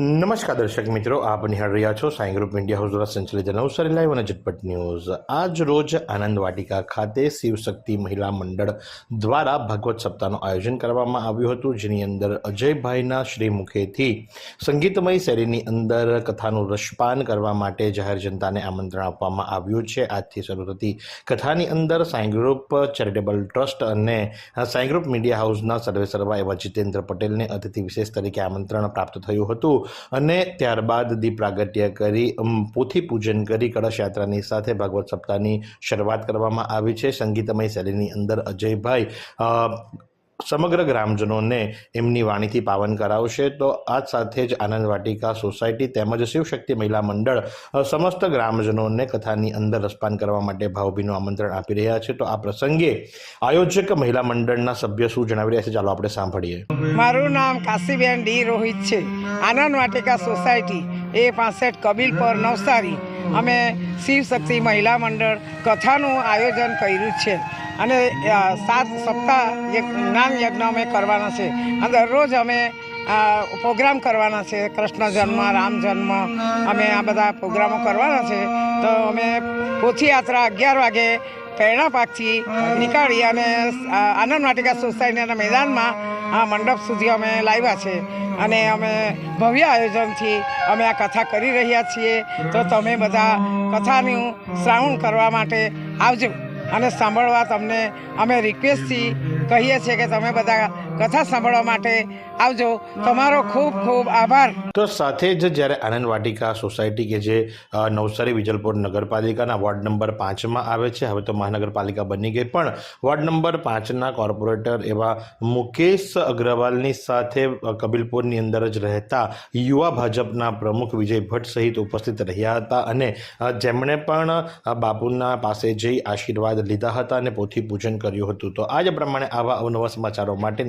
નમસ્કાર દર્શક મિત્રો, આપ નિહાળ રહ્યા છો સાઈ ગ્રુપ ઇન્ડિયા હાઉસ દ્વારા સંચાલિત નવસારી લાઈવ અને ઝટપટ ન્યૂઝ આજ રોજ આનંદ વાટિકા ખાતે શિવશક્તિ મહિલા મંડળ દ્વારા ભાગવત સપ્તાહનું આયોજન કરવામાં આવ્યું હતું, જેની અંદર અજયભાઈના શ્રી મુખેથી સંગીતમય શૈલીની અંદર કથાનું રસપાન કરવા માટે જાહેર જનતાને આમંત્રણ આપવામાં આવ્યું છે. આજથી શરૂ થતી કથાની અંદર સાઈ ગ્રુપ, ચેરિટેબલ ટ્રસ્ટ અને સાઈ ગ્રુપ મીડિયા હાઉસના સર્વે સર્વા એવા જીતેન્દ્ર પટેલને અતિથિ વિશેષ તરીકે આમંત્રણ પ્રાપ્ત થયું હતું. અને ત્યારબાદ દીપ પ્રાગટ્ય કરી પોથી પૂજન કરી કળશ યાત્રાની સાથે ભાગવત સપ્તાહની શરૂઆત કરવામાં આવી છે. સંગીતમય શૈલીની અંદર અજયભાઈ સમગ્ર ગ્રામજનોને એમની વાણીથી પાવન કરાવશે, તો આ સાથે જ આનંદ વાટિકા સોસાયટી તેમજ શિવશક્તિ મહિલા મંડળ સમસ્ત ગ્રામજનોને કથાની અંદર રસપાન કરવા માટે ભાવભીનું આમંત્રણ આપી રહ્યા છે. તો આ પ્રસંગે આયોજક મહિલા મંડળના સભ્ય શું જણાવી રહ્યા છે? ચાલો આપણે સાંભળીએ. મારું નામ કાશીબેન ડી રોહિત છે. આનંદ વાટિકા સોસાયટી, એ પાસઠ કબીલ પર નવસારી. અમે શિવ શક્તિ મહિલા મંડળ કથાનું આયોજન કર્યું છે. અને સાત સપ્તાહ એક જ્ઞાન યજ્ઞ અમે કરવાના છે. અને દરરોજ અમે પ્રોગ્રામ કરવાના છે. કૃષ્ણ જન્મ, રામ જન્મ, અમે આ બધા પ્રોગ્રામો કરવાના છે. તો અમે પોથી યાત્રા અગિયાર વાગે પ્રેરણા પાકથી નીકાળી અને આનંદ વાટિકા સોસાયટીના મેદાનમાં આ મંડપ સુધી અમે લાવ્યા છે. અને અમે ભવ્ય આયોજનથી અમે આ કથા કરી રહ્યા છીએ. તો તમે બધા કથાનું શ્રાવણ કરવા માટે આવજો. અને સાંભળવા તમને અમે રિક્વેસ્ટથી કહીએ છીએ કે તમે બધા કથા સાંભળવા માટે આવજો. તમારો ખૂબ ખૂબ આભાર. તો સાથે જ જ્યારે આનંદ વાટિકા સોસાયટી કે જે નવસારી વિજલપુર નગરપાલિકાના વોર્ડ નંબર પાંચમાં આવે છે, હવે તો મહાનગરપાલિકા બની ગઈ. પણ વોર્ડ નંબર પાંચના કોર્પોરેટર એવા મુકેશ અગ્રવાલની સાથે કબીલપુરની અંદર જ રહેતા યુવા ભાજપના પ્રમુખ વિજય ભટ્ટ સહિત ઉપસ્થિત રહ્યા હતા અને જેમણે પણ બાપુના પાસે જઈ આશીર્વાદ લીધા હતા અને પોથી પૂજન કર્યું હતું. તો આજ પ્રમાણે આવા અવનવા સમાચારો માટે